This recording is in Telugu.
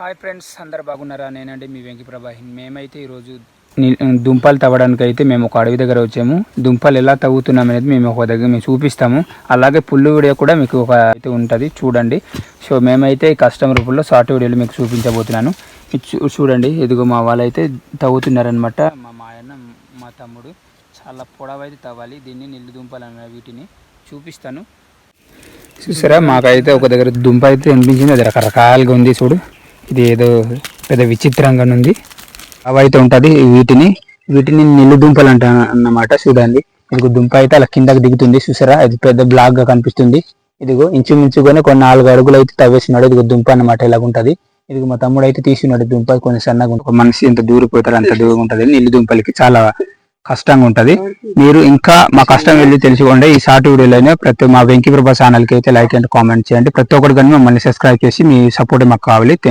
హాయ్ ఫ్రెండ్స్ అందరు బాగున్నారా? నేనండి మీ వెంకి ప్రభాహిన్ మేమైతే ఈరోజు దుంపలు తవ్వడానికి అయితే మేము ఒక అడవి దగ్గర వచ్చాము. దుంపలు ఎలా తవ్వుతున్నాం అనేది మేము ఒక దగ్గర మేము చూపిస్తాము. అలాగే పుల్లు వీడియో కూడా మీకు ఒక అయితే ఉంటుంది. చూడండి. సో మేమైతే కస్టమర్ రూపంలో షార్ట్ వీడియోలు మీకు చూపించబోతున్నాను. చూడండి. ఇదిగో మా వాళ్ళైతే తవ్వుతున్నారనమాట మా మాయన్న మా తమ్ముడు చాలా పొడవైతే తవ్వాలి. దీన్ని నిల్లు దుంపలు అన్న వీటిని చూపిస్తాను. చూసారా? మాకైతే ఒక దగ్గర దుంప అయితే అనిపించింది. అది రకరకాలుగా ఉంది చూడు. ఇది ఏదో పెద్ద విచిత్రంగా ఉంది. అవైతే ఉంటుంది వీటిని. వీటిని నిల్లు దుంపలు అంట అన్నమాట చూడండి. ఇదిగో దుంప అయితే అలా కిందకి దిగుతుంది చూసారా? అది పెద్ద బ్లాక్గా కనిపిస్తుంది. ఇదిగో ఇంచుమించుగానే కొన్ని నాలుగు అడుగులు అయితే తవ్వేసినాడు ఇదిగో దుంప అన్నమాట ఇలాగుంటది. ఇది ఇదిగో మా తమ్ముడు అయితే తీసుకున్నాడు దుంప కొంచెం సన్నగా ఒక మనిషి ఎంత దూరిపోతారు అంత దూరం ఉంటది. నిల్లు దుంపలకి చాలా కష్టంగా ఉంటది. మీరు ఇంకా మా కష్టం వెళ్ళి తెలుసుకోండి. ఈ షార్ట్ వీడియోలోనే ప్రతి మా వెంకీ ప్రభా ఛానల్కి అయితే లైక్ అండ్ కామెంట్ చేయండి. ప్రతి ఒక్కరు కానీ మమ్మల్ని సబ్స్క్రైబ్ చేసి మీ సపోర్ట్ మాకు కావాలి. థ్యాంక్